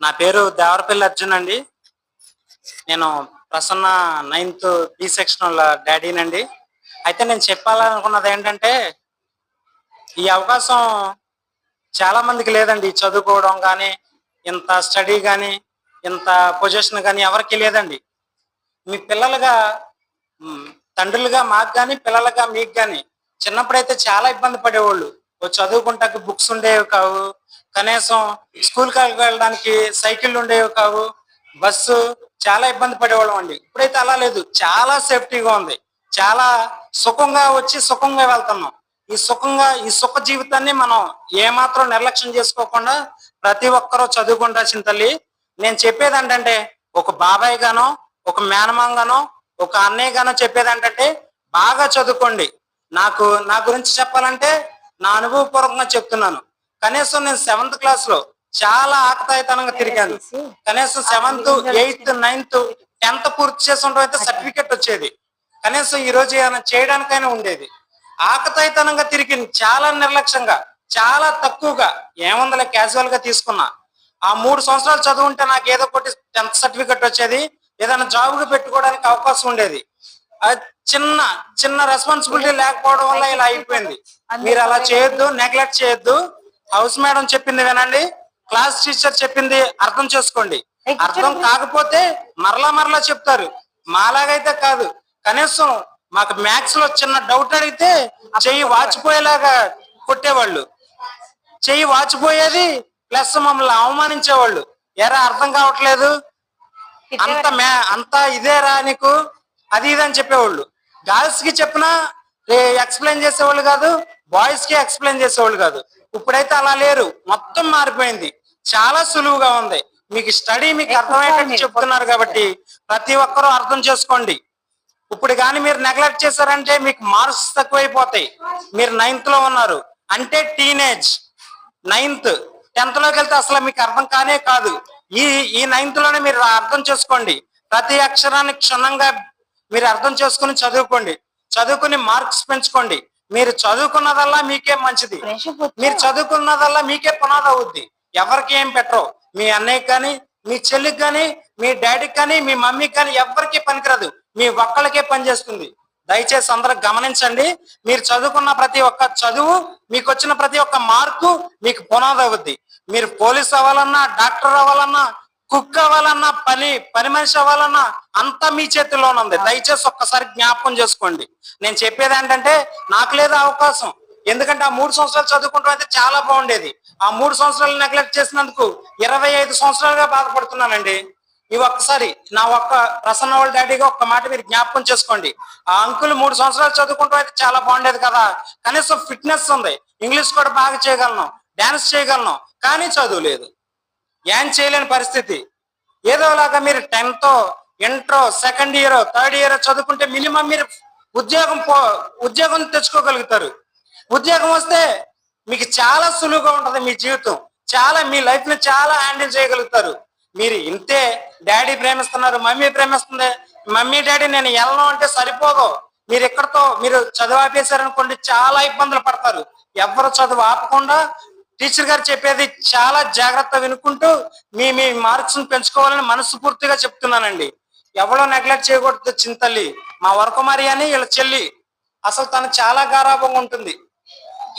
నా పేరు దేవరపల్లి అర్జున్ అండి. నేను ప్రసన్న నైన్త్ బి సెక్షన్ డాడీనండి అయితే నేను చెప్పాలనుకున్నది ఏంటంటే ఈ అవకాశం చాలా మందికి లేదండి. చదువుకోవడం కానీ ఇంత స్టడీ కానీ ఇంత పొజిషన్ కానీ ఎవరికి లేదండి. మీ పిల్లలుగా తండ్రులుగా మాకు కానీ పిల్లలుగా మీకు కానీ చిన్నప్పుడైతే చాలా ఇబ్బంది పడేవాళ్ళు. చదువుకుంటాకి బుక్స్ ఉండేవి కావు కనీసం స్కూల్ స్కూల్కి వెళ్ళడానికి సైకిళ్ళు ఉండేవి కావు. బస్సు చాలా ఇబ్బంది పడేవాళ్ళం అండి. ఇప్పుడైతే అలా లేదు. చాలా సేఫ్టీగా ఉంది. చాలా సుఖంగా వచ్చి సుఖంగా వెళ్తున్నాం. ఈ సుఖంగా ఈ సుఖ జీవితాన్ని మనం ఏమాత్రం నిర్లక్ష్యం చేసుకోకుండా ప్రతి ఒక్కరూ చదువుకుంటాల్సిన తల్లి నేను చెప్పేది ఏంటంటే ఒక బాబాయ్ గానో ఒక మేనమాంగానో ఒక అన్నయ్య గానో చెప్పేది ఏంటంటే బాగా చదువుకోండి. నాకు నా గురించి చెప్పాలంటే నా అనుభవపూర్వకంగా చెప్తున్నాను. కనీసం నేను సెవెంత్ క్లాస్లో చాలా ఆకతాయితనంగా తిరిగాను. కనీసం సెవెంత్ ఎయిత్ నైన్త్ టెన్త్ పూర్తి చేసుకుంటూ అయితే సర్టిఫికెట్ వచ్చేది. కనీసం ఈ రోజు ఏమైనా చేయడానికైనా ఉండేది. ఆకతాయితనంగా తిరిగి చాలా నిర్లక్ష్యంగా చాలా తక్కువగా ఏముందలే క్యాజువల్గా తీసుకున్నా. ఆ మూడు సంవత్సరాలు చదువుంటే నాకు ఏదో ఒకటి టెన్త్ సర్టిఫికెట్ వచ్చేది. ఏదైనా జాబ్కి పెట్టుకోవడానికి అవకాశం ఉండేది. చిన్న చిన్న రెస్పాన్సిబిలిటీ లేకపోవడం వల్ల ఇలా అయిపోయింది. మీరు అలా చేయొద్దు నెగ్లెక్ట్ చేయొద్దు. హౌస్ మేడం చెప్పింది వినండి. క్లాస్ టీచర్ చెప్పింది అర్థం చేసుకోండి. అర్థం కాకపోతే మరలా మరలా చెప్తారు. మాలాగైతే కాదు. కనీసం మాకు మ్యాథ్స్లో చిన్న డౌట్ అడిగితే చెయ్యి వాచిపోయేలాగా కొట్టేవాళ్ళు. చెయ్యి వాచిపోయేది ప్లస్ మమ్మల్ని అవమానించేవాళ్ళు. ఎరా అర్థం కావట్లేదు? అంత మే అంత ఇదేరా నీకు? అది ఇది అని చెప్పేవాళ్ళు. గర్ల్స్కి చెప్పినా ఎక్స్ప్లెయిన్ చేసేవాళ్ళు కాదు బాయ్స్కి ఎక్స్ప్లెయిన్ చేసేవాళ్ళు కాదు. ఇప్పుడైతే అలా లేరు. మొత్తం మారిపోయింది. చాలా సులువుగా ఉంది. మీకు స్టడీ మీకు అర్థమయ్యేటట్టు చెప్తున్నారు కాబట్టి ప్రతి ఒక్కరూ అర్థం చేసుకోండి. ఇప్పుడు కానీ మీరు నెగ్లెక్ట్ చేశారంటే మీకు మార్క్స్ తక్కువైపోతాయి. మీరు నైన్త్లో ఉన్నారు. అంటే టీనేజ్. నైన్త్. టెన్త్లోకి వెళ్తే అసలు మీకు అర్థం కానే కాదు. ఈ ఈ నైన్త్లోనే మీరు అర్థం చేసుకోండి. ప్రతి అక్షరాన్ని క్షుణ్ణంగా మీరు అర్థం చేసుకుని చదువుకోండి. చదువుకుని మార్క్స్ పెంచుకోండి. మీరు చదువుకున్నదల్లా మీకే మంచిది. మీరు చదువుకున్నదల్లా మీకే పునాది అవుద్ది. ఎవరికి ఏం పెట్టరు. మీ అన్నయ్యకి కానీ మీ చెల్లికి కానీ మీ డాడీకి కానీ మీ మమ్మీకి కానీ ఎవరికి పనికిరాదు. మీ ఒక్కళ్ళకే పనిచేస్తుంది దయచేసి అందరూ గమనించండి. మీరు చదువుకున్న ప్రతి ఒక్క చదువు మీకు వచ్చిన ప్రతి ఒక్క మార్కు మీకు పునాది అవుద్ది. మీరు పోలీస్ అవ్వాలన్నా డాక్టర్ అవ్వాలన్నా కుక్ అవ్వాలన్నా పని పని మనిషి అవ్వాలన్నా అంతా మీ చేతిలోనుంది దయచేసి ఒక్కసారి జ్ఞాపకం చేసుకోండి. నేను చెప్పేది ఏంటంటే నాకు లేదా అవకాశం. ఎందుకంటే ఆ మూడు సంవత్సరాలు చదువుకుంటాం అయితే చాలా బాగుండేది. ఆ మూడు సంవత్సరాలు నెగ్లెక్ట్ చేసినందుకు ఇరవై ఐదు సంవత్సరాలుగా బాధపడుతున్నానండి. ఈ ఒక్కసారి నా ఒక్క ప్రసన్న వాళ్ళ డాడీగా ఒక్క మాట మీరు జ్ఞాపకం చేసుకోండి. ఆ అంకుల్ మూడు సంవత్సరాలు చదువుకుంటూ అయితే చాలా బాగుండేది కదా. కనీసం ఫిట్నెస్ ఉంది. ఇంగ్లీష్ కూడా బాగా చేయగలను. డాన్స్ చేయగలను. కానీ చదువు లేదు ఏం చేయలేని పరిస్థితి. ఏదోలాగా మీరు టెన్త్ ఇంటరో సెకండ్ ఇయర్ థర్డ్ ఇయర్ చదువుకుంటే మినిమం మీరు ఉద్యోగం పో ఉద్యోగం తెచ్చుకోగలుగుతారు. ఉద్యోగం వస్తే మీకు చాలా సులువుగా ఉంటుంది మీ జీవితం. చాలా మీ లైఫ్ని చాలా హ్యాండిల్ చేయగలుగుతారు. మీరు ఇంతే డాడీ ప్రేమిస్తున్నారు మమ్మీ ప్రేమిస్తుంది. మమ్మీ డాడీ నేను వెళ్ళను అంటే సరిపోదు. మీరు ఎక్కడితో మీరు చదువు ఆపేశారనుకోండి చాలా ఇబ్బందులు పడతారు. ఎవరు చదువు ఆపకుండా టీచర్ గారు చెప్పేది చాలా జాగ్రత్త వినుకుంటూ మీ మీ మార్క్స్ పెంచుకోవాలని మనస్ఫూర్తిగా చెప్తున్నానండి. ఎవరో నెగ్లెక్ట్ చేయకూడదు చింతల్లి. మా వరకుమారి అని వీళ్ళ చెల్లి. అసలు తను చాలా గారాభంగా ఉంటుంది.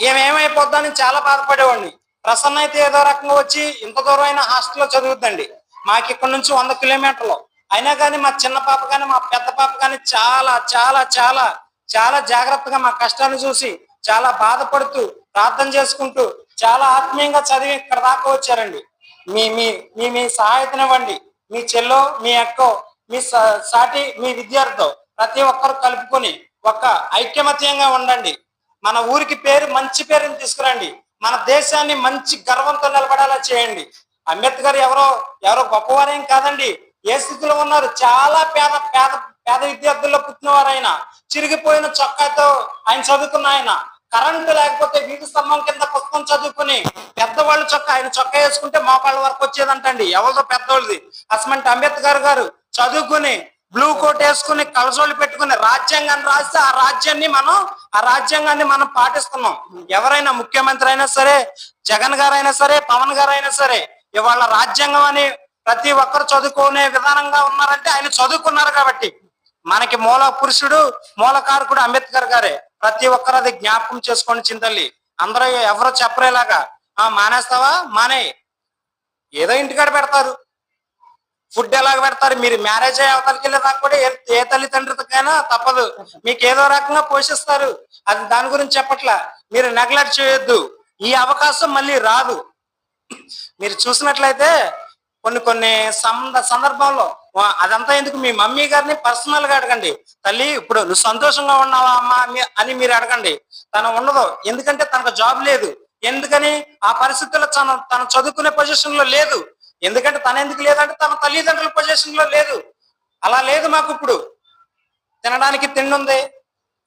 ఏమేమైపోద్దని చాలా బాధపడేవాడిని. ప్రసన్న అయితే ఏదో రకంగా వచ్చి ఇంత దూరం అయినా హాస్టల్లో చదువుద్దండి. మాకు ఇక్కడ నుంచి వంద కిలోమీటర్లు. అయినా కానీ మా చిన్న పాప కానీ మా పెద్ద పాప కానీ చాలా చాలా చాలా చాలా జాగ్రత్తగా మా కష్టాన్ని చూసి చాలా బాధపడుతూ ప్రార్థన చేసుకుంటూ చాలా ఆత్మీయంగా చదివి ఇక్కడ దాకా వచ్చారండి. మీ మీ మీ మీ సహాయతనివ్వండి మీ చెల్లో మీ అక్కో మీ సా- సాటి మీ విద్యార్థితో ప్రతి ఒక్కరు కలుపుకొని ఒక ఐక్యమత్యంగా ఉండండి. మన ఊరికి పేరు మంచి పేరుని తీసుకురండి. మన దేశాన్ని మంచి గర్వంతో నిలబడేలా చేయండి. అంబేద్కర్ ఎవరో ఎవరో గొప్పవారేం కాదండి. ఏ స్థితిలో ఉన్నారు? చాలా పేద పేద పేద విద్యార్థుల్లో పుట్టినవారు ఆయన చిరిగిపోయిన చొక్కాతో ఆయన చదువుకున్న ఆయన కరెంటు లేకపోతే వీధి స్తంభం కింద పుస్తకం చదువుకుని పెద్దవాళ్ళు చొక్కా ఆయన చొక్కా వేసుకుంటే మోకాళ్ళ వరకు వచ్చేదంటండి. ఎవరితో పెద్దవాళ్ళది. అసమంటి అంబేద్కర్ గారు చదువుకుని బ్లూ కోట్ వేసుకుని కలసోళ్ళు పెట్టుకుని రాజ్యాంగాన్ని రాస్తే ఆ రాజ్యాన్ని మనం ఆ రాజ్యాంగాన్ని మనం పాటిస్తున్నాం. ఎవరైనా ముఖ్యమంత్రి అయినా సరే జగన్ గారైనా సరే పవన్ గారైనా సరే ఇవాళ రాజ్యాంగం అని ప్రతి ఒక్కరు చదువుకునే విధానంగా ఉన్నారంటే ఆయన చదువుకున్నారు కాబట్టి. మనకి మూల పురుషుడు మూలకారకుడు అంబేద్కర్ గారే. ప్రతి ఒక్కరు అది జ్ఞాపకం చేసుకోండి చింతల్లి. అందరూ ఎవరో చెప్పరేలాగా ఆ మానేస్తావా? మానే. ఏదో ఇంటికాడ పెడతారు. ఫుడ్ ఎలాగ పెడతారు? మీరు మ్యారేజ్ అయ్యే అవతలకి వెళ్ళేదాకా కూడా ఏ- తల్లిదండ్రులకైనా తప్పదు. మీకు ఏదో రకంగా పోషిస్తారు. అది దాని గురించి చెప్పట్లా. మీరు నెగ్లెక్ట్ చేయొద్దు. ఈ అవకాశం మళ్ళీ రాదు. మీరు చూసినట్లయితే కొన్ని కొన్ని సంద సందర్భంలో అదంతా ఎందుకు మీ మమ్మీ గారిని పర్సనల్గా అడగండి. తల్లి ఇప్పుడు నువ్వు సంతోషంగా ఉన్నావా అమ్మా మీ- అని మీరు అడగండి. తను ఉండదు. ఎందుకంటే తనకు జాబ్ లేదు. ఎందుకని? ఆ పరిస్థితుల్లో తన తను చదువుకునే పొజిషన్లో లేదు. ఎందుకంటే తన ఎందుకు లేదంటే తన తల్లిదండ్రుల పొజిషన్లో లేదు. అలా లేదు మాకు ఇప్పుడు. తినడానికి తిండి ఉంది.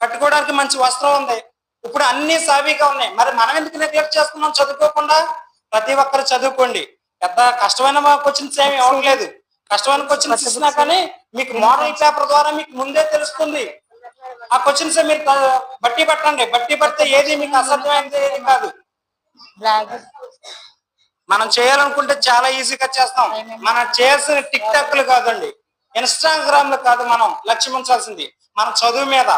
కట్టుకోవడానికి మంచి వస్త్రం ఉంది. ఇప్పుడు అన్ని సాబీగా ఉన్నాయి. మరి మనం ఎందుకు నెగ్లెక్ట్ చేస్తున్నాం చదువుకోకుండా? ప్రతి ఒక్కరు చదువుకోండి. పెద్ద కష్టమైన మాకు వచ్చింది ఏమి ఇవ్వట్లేదు కష్టమైన క్వశ్చన్స్ ఇచ్చినా కానీ మీకు మోడల్ పేపర్ ద్వారా మీకు ముందే తెలుస్తుంది. ఆ క్వశ్చన్స్ మీరు బట్టి పట్టండి. బట్టి పడితే ఏది మీకు అసాధ్యమైనది ఏది కాదు. మనం చేయాలనుకుంటే చాలా ఈజీగా చేస్తాం. మనం చేయాల్సిన టిక్ టాక్లు కాదండి. ఇన్స్టాగ్రామ్లు కాదు మనం లక్ష్యం ఉంచాల్సింది. మన చదువు మీద.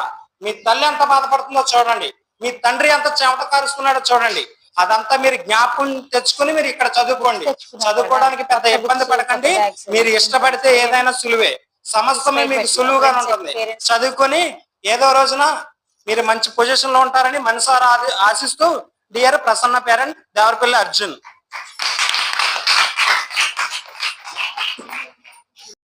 మీ తల్లి ఎంత బాధపడుతుందో చూడండి. మీ తండ్రి ఎంత చెమట కారుస్తున్నాడో చూడండి. అదంతా మీరు జ్ఞాపకం తెచ్చుకుని మీరు ఇక్కడ చదువుకోండి. చదువుకోవడానికి పెద్ద. ఇబ్బంది పడకండి. మీరు ఇష్టపడితే ఏదైనా సులువే. సమస్తమే మీకు సులువుగా ఉంటుంది. చదువుకొని ఏదో రోజున మీరు మంచి పొజిషన్లో ఉంటారని మనసారా ఆశిస్తూ డియర్ ప్రసన్న పేరెంట్ దేవరపల్లి అర్జున్.